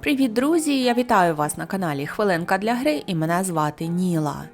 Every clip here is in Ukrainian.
Привіт, друзі! Я вітаю вас на каналі Хвилинка для гри і мене звати Ніла.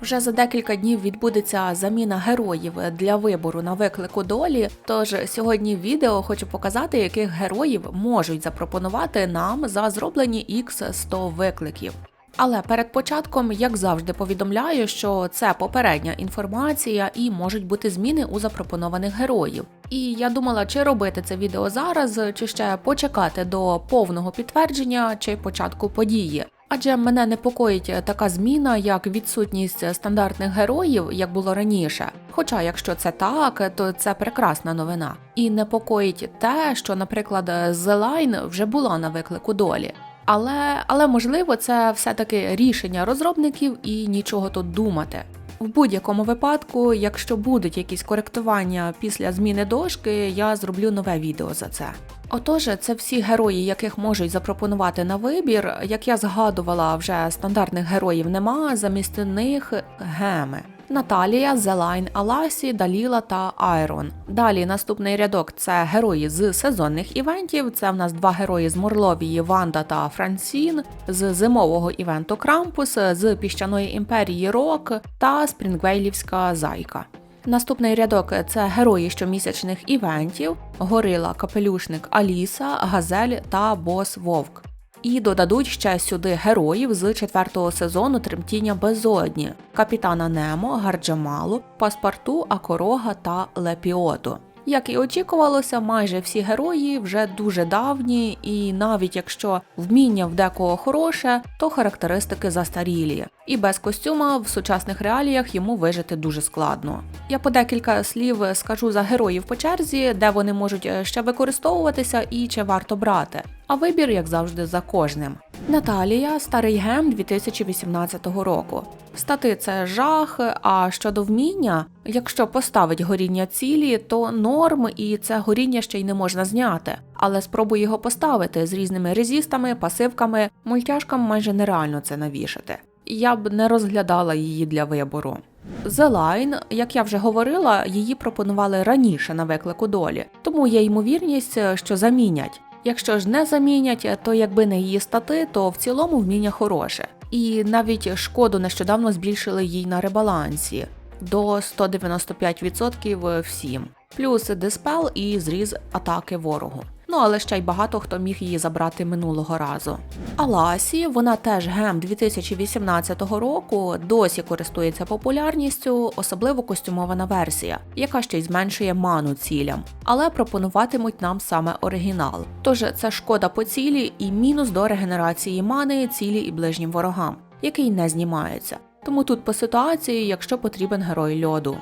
Вже за декілька днів відбудеться заміна героїв для вибору на виклику долі. Тож сьогодні в відео хочу показати, яких героїв можуть запропонувати нам за зроблені x 100 викликів. Але перед початком, як завжди, повідомляю, що це попередня інформація і можуть бути зміни у запропонованих героїв. І я думала, чи робити це відео зараз, чи ще почекати до повного підтвердження чи початку події. Адже мене непокоїть така зміна, як відсутність стандартних героїв, як було раніше. Хоча, якщо це так, то це прекрасна новина. І непокоїть те, що, наприклад, Line вже була на виклику долі. Але, але можливо, це все-таки рішення розробників і нічого тут думати. В будь-якому випадку, якщо будуть якісь коректування після зміни дошки, я зроблю нове відео за це. Отож, це всі герої, яких можуть запропонувати на вибір. Як я згадувала, вже стандартних героїв нема, замість них геми. Наталія, Зелайн, Аласі, Даліла та Айрон. Далі наступний рядок це герої з сезонних івентів. Це в нас два герої з Морловії, Ванда та Франсін, з зимового івенту Крампус, з піщаної імперії Рок та Спрінгвейлівська Зайка. Наступний рядок це герої щомісячних івентів: Горила, Капелюшник, Аліса, Газель та Бос Вовк. І додадуть ще сюди героїв з четвертого сезону Тремтіння Безодні, Капітана Немо, Гарджамалу, Паспарту, Акорога та Лепіоту. Як і очікувалося, майже всі герої вже дуже давні, і навіть якщо вміння в декого хороше, то характеристики застарілі. І без костюма в сучасних реаліях йому вижити дуже складно. Я по декілька слів скажу за героїв по черзі, де вони можуть ще використовуватися і чи варто брати. А вибір, як завжди, за кожним. Наталія, старий гем 2018 року. Стати це жах. А щодо вміння, якщо поставить горіння цілі, то норм, і це горіння ще й не можна зняти. Але спробуй його поставити з різними резістами, пасивками, мультяшкам майже нереально це навішати. Я б не розглядала її для вибору. The Line, як я вже говорила, її пропонували раніше на виклику долі, тому є ймовірність, що замінять. Якщо ж не замінять, то якби не її стати, то в цілому вміння хороше. І навіть шкоду нещодавно збільшили їй на ребалансі до 195% всім. Плюс диспел і зріз атаки ворогу. Ну але ще й багато хто міг її забрати минулого разу. Аласі, вона теж гем 2018 року, досі користується популярністю, особливо костюмована версія, яка ще й зменшує ману цілям, але пропонуватимуть нам саме оригінал. Тож це шкода по цілі і мінус до регенерації мани цілі і ближнім ворогам, який не знімається. Тому тут по ситуації, якщо потрібен герой льоду.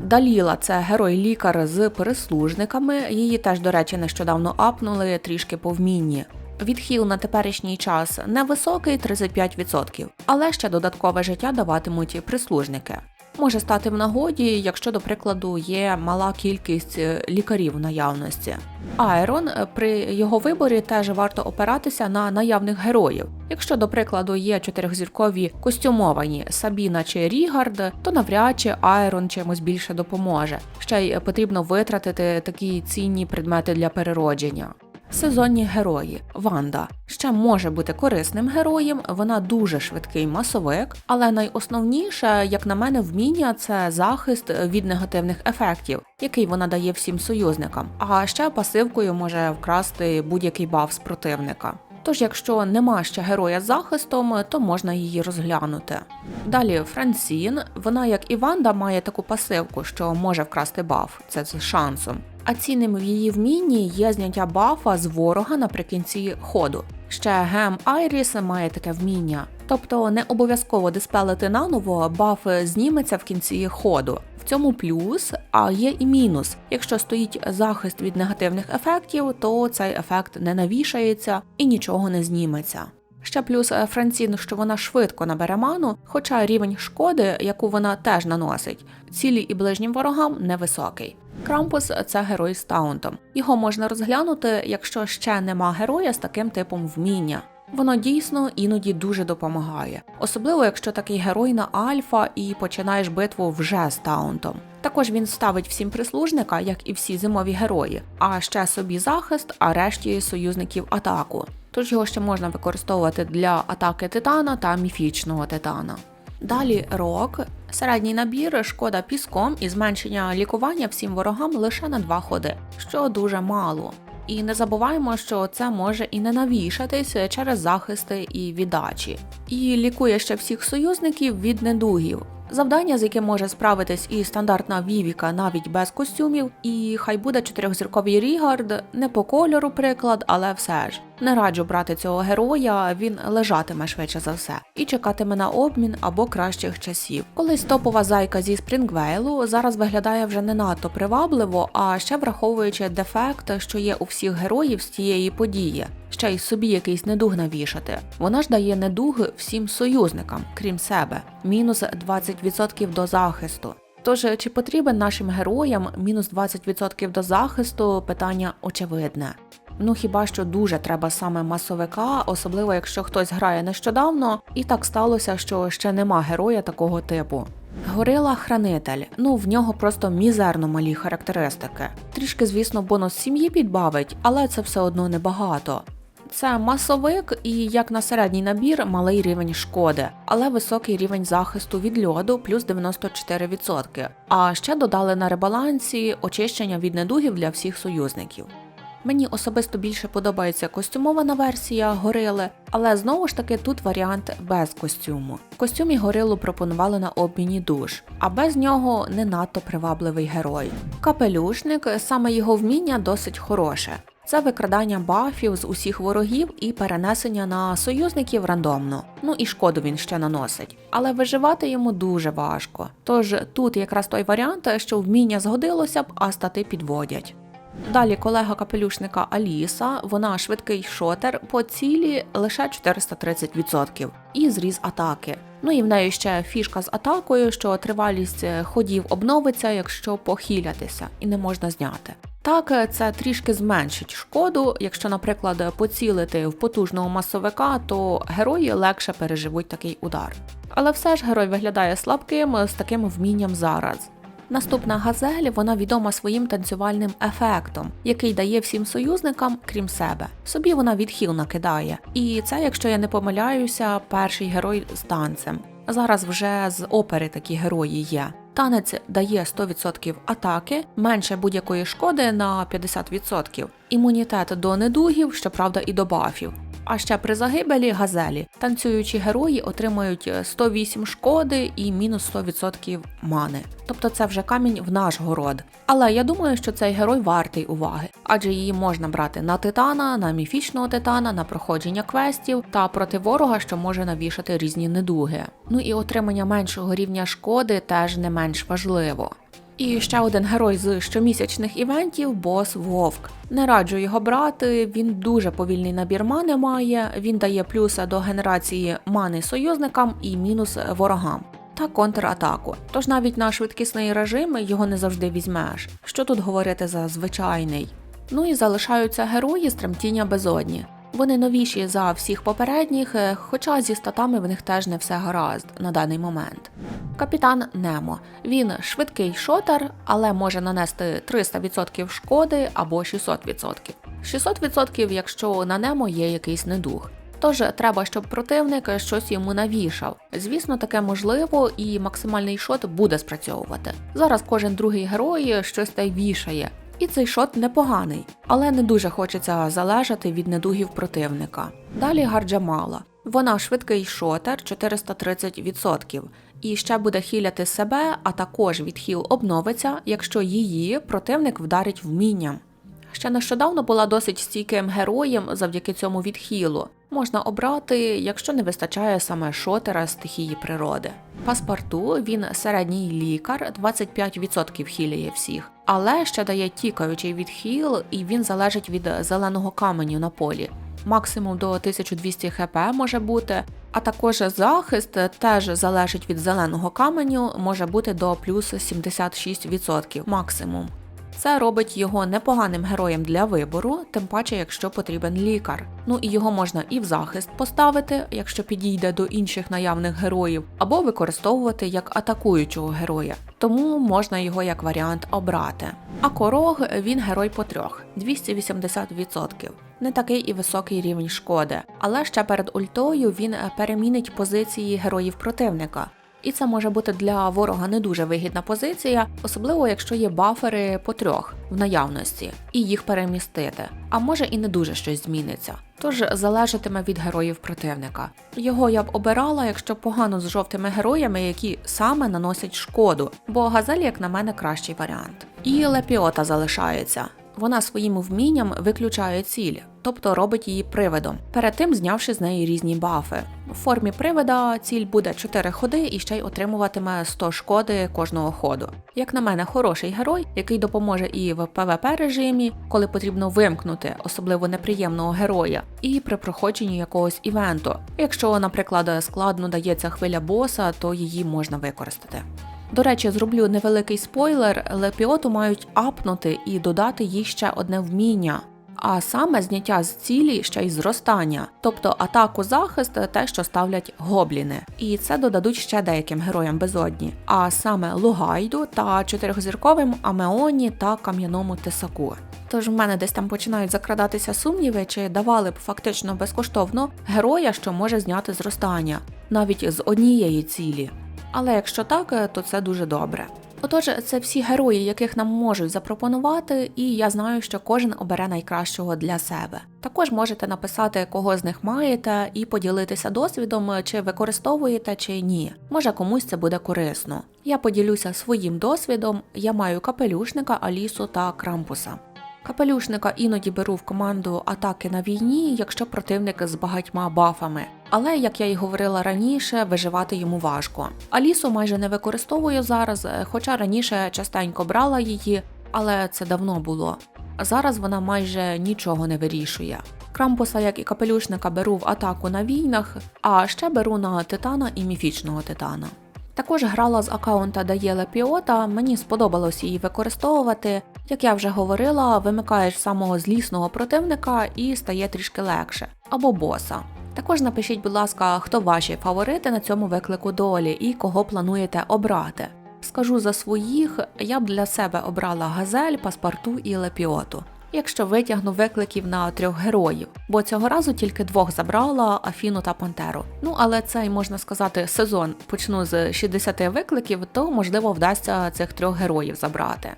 Даліла це герой-лікар з переслужниками. Її теж, до речі, нещодавно апнули трішки по вмінні. Відхил на теперішній час невисокий 35%, але ще додаткове життя даватимуть прислужники. Може стати в нагоді, якщо, до прикладу, є мала кількість лікарів в наявності. Айрон при його виборі теж варто опиратися на наявних героїв. Якщо, до прикладу, є чотирьохзіркові костюмовані Сабіна чи Рігард, то навряд чи Айрон чимось більше допоможе. Ще й потрібно витратити такі цінні предмети для переродження. Сезонні герої Ванда ще може бути корисним героєм, вона дуже швидкий масовик, але найосновніше, як на мене, вміння це захист від негативних ефектів, який вона дає всім союзникам. А ще пасивкою може вкрасти будь-який баф з противника. Тож, якщо нема ще героя з захистом, то можна її розглянути. Далі Франсін, вона, як і Ванда, має таку пасивку, що може вкрасти баф, це з шансом. А цінним в її вмінні є зняття бафа з ворога наприкінці ходу. Ще гем Айріс має таке вміння. Тобто не обов'язково диспелити наново, баф зніметься в кінці ходу. В цьому плюс, а є і мінус. Якщо стоїть захист від негативних ефектів, то цей ефект не навішається і нічого не зніметься. Ще плюс Францін, що вона швидко набере ману, хоча рівень шкоди, яку вона теж наносить, цілі і ближнім ворогам невисокий. Крампус це герой з таунтом. Його можна розглянути, якщо ще нема героя з таким типом вміння. Воно дійсно іноді дуже допомагає, особливо якщо такий герой на альфа і починаєш битву вже з таунтом. Також він ставить всім прислужника, як і всі зимові герої, а ще собі захист, а решті союзників атаку. тож його ще можна використовувати для атаки титана та міфічного титана. Далі рок, середній набір, шкода піском і зменшення лікування всім ворогам лише на два ходи, що дуже мало. І не забуваємо, що це може і не навішатись через захисти і віддачі. І лікує ще всіх союзників від недугів. Завдання, з яким може справитись і стандартна Вівіка навіть без костюмів, і хай буде чотирьохзірковий Рігард, не по кольору приклад, але все ж. Не раджу брати цього героя, він лежатиме швидше за все і чекатиме на обмін або кращих часів. Колись топова зайка зі Спрінгвейлу зараз виглядає вже не надто привабливо, а ще враховуючи дефект, що є у всіх героїв з цієї події. Ще й собі якийсь недуг навішати. Вона ж дає недуг всім союзникам, крім себе, мінус 20% до захисту. Тож, чи потрібен нашим героям мінус 20% до захисту? Питання очевидне. Ну хіба що дуже треба саме масовика, особливо якщо хтось грає нещодавно, і так сталося, що ще нема героя такого типу. Горила хранитель, ну в нього просто мізерно малі характеристики. Трішки, звісно, бонус сім'ї підбавить, але це все одно небагато. Це масовик і як на середній набір малий рівень шкоди, але високий рівень захисту від льоду плюс 94%. А ще додали на ребалансі очищення від недугів для всіх союзників. Мені особисто більше подобається костюмована версія горили, але знову ж таки тут варіант без костюму. В костюмі горилу пропонували на обміні душ, а без нього не надто привабливий герой. Капелюшник саме його вміння досить хороше. Це викрадання бафів з усіх ворогів і перенесення на союзників рандомно. Ну і шкоду він ще наносить. Але виживати йому дуже важко. Тож тут якраз той варіант, що вміння згодилося б, а стати підводять. Далі колега капелюшника Аліса, вона швидкий шотер по цілі лише 430% і зріз атаки. Ну і в неї ще фішка з атакою, що тривалість ходів обновиться, якщо похилятися, і не можна зняти. Так, це трішки зменшить шкоду. Якщо, наприклад, поцілити в потужного масовика, то герої легше переживуть такий удар. Але все ж герой виглядає слабким з таким вмінням зараз. Наступна газель вона відома своїм танцювальним ефектом, який дає всім союзникам, крім себе. Собі вона відхил накидає. І це, якщо я не помиляюся, перший герой з танцем. Зараз вже з опери такі герої є. Танець дає 100% атаки, менше будь-якої шкоди на 50%, імунітет до недугів, щоправда, і до бафів. А ще при загибелі газелі танцюючі герої отримують 108 шкоди і мінус 100% мани. Тобто це вже камінь в наш город. Але я думаю, що цей герой вартий уваги, адже її можна брати на титана, на міфічного титана, на проходження квестів та проти ворога, що може навішати різні недуги. Ну і отримання меншого рівня шкоди теж не менш важливо. І ще один герой з щомісячних івентів бос Вовк. Не раджу його брати, він дуже повільний набір мани має, він дає плюса до генерації мани союзникам і мінус ворогам. Та контратаку. Тож навіть на швидкісний режим його не завжди візьмеш. Що тут говорити за звичайний? Ну і залишаються герої з тремтіння безодні. Вони новіші за всіх попередніх, е, хоча зі статами в них теж не все гаразд на даний момент. Капітан Немо. Він швидкий шотер, але може нанести 300% шкоди або 600%. 600%, якщо на Немо є якийсь недуг. Тож треба, щоб противник щось йому навішав. Звісно, таке можливо, і максимальний шот буде спрацьовувати. Зараз кожен другий герой щось та й вішає. І цей шот непоганий, але не дуже хочеться залежати від недугів противника. Далі Гарджамала. Вона швидкий шотер 430%. І ще буде хіляти себе, а також відхіл обновиться, якщо її противник вдарить вмінням. Ще нещодавно була досить стійким героєм завдяки цьому відхилу. Можна обрати, якщо не вистачає саме шотера стихії природи. Паспорту він середній лікар, 25% хіляє всіх, але ще дає тікаючий відхил, і він залежить від зеленого каменю на полі. Максимум до 1200 хп може бути, а також захист теж залежить від зеленого каменю, може бути до плюс 76% максимум. Це робить його непоганим героєм для вибору, тим паче, якщо потрібен лікар. Ну і його можна і в захист поставити, якщо підійде до інших наявних героїв, або використовувати як атакуючого героя. Тому можна його як варіант обрати. А корог він герой по трьох 280%. не такий і високий рівень шкоди, але ще перед ультою він перемінить позиції героїв противника. І це може бути для ворога не дуже вигідна позиція, особливо якщо є бафери по трьох в наявності, і їх перемістити. А може і не дуже щось зміниться. Тож залежатиме від героїв противника. Його я б обирала, якщо погано з жовтими героями, які саме наносять шкоду, бо газель, як на мене, кращий варіант. І лепіота залишається. Вона своїм вмінням виключає ціль, тобто робить її привидом, перед тим знявши з неї різні бафи. В формі привида ціль буде 4 ходи і ще й отримуватиме 100 шкоди кожного ходу. Як на мене, хороший герой, який допоможе і в ПВП режимі, коли потрібно вимкнути особливо неприємного героя, і при проходженні якогось івенту. Якщо, наприклад, складно дається хвиля боса, то її можна використати. До речі, зроблю невеликий спойлер: лепіоту мають апнути і додати їй ще одне вміння. А саме зняття з цілі ще й зростання, тобто атаку захист те, що ставлять гобліни. І це додадуть ще деяким героям безодні, а саме Лугайду та чотирьохзірковим Амеоні та кам'яному тисаку. Тож в мене десь там починають закрадатися сумніви, чи давали б фактично безкоштовно героя, що може зняти зростання, навіть з однієї цілі. Але якщо так, то це дуже добре. Отож, це всі герої, яких нам можуть запропонувати, і я знаю, що кожен обере найкращого для себе. Також можете написати, кого з них маєте, і поділитися досвідом, чи використовуєте, чи ні. Може комусь це буде корисно. Я поділюся своїм досвідом. Я маю капелюшника, Алісу та Крампуса. Капелюшника іноді беру в команду атаки на війні, якщо противник з багатьма бафами. Але, як я й говорила раніше, виживати йому важко. Алісу майже не використовую зараз, хоча раніше частенько брала її, але це давно було. Зараз вона майже нічого не вирішує. Крампуса, як і капелюшника, беру в атаку на війнах, а ще беру на титана і міфічного титана. Також грала з аккаунта Даєле Піота, мені сподобалось її використовувати. Як я вже говорила, вимикаєш самого злісного противника і стає трішки легше, або боса. Також напишіть, будь ласка, хто ваші фаворити на цьому виклику долі і кого плануєте обрати. Скажу за своїх, я б для себе обрала газель, паспорту і лепіоту. Якщо витягну викликів на трьох героїв, бо цього разу тільки двох забрала Афіну та Пантеру. Ну але цей можна сказати сезон почну з 60 викликів, то можливо вдасться цих трьох героїв забрати.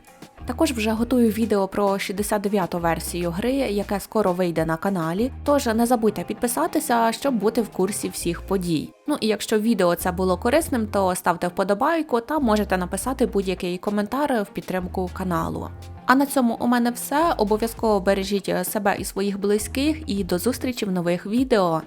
Також вже готую відео про 69-ту версію гри, яке скоро вийде на каналі. Тож не забудьте підписатися, щоб бути в курсі всіх подій. Ну і якщо відео це було корисним, то ставте вподобайку та можете написати будь-який коментар в підтримку каналу. А на цьому у мене все. Обов'язково бережіть себе і своїх близьких, і до зустрічі в нових відео.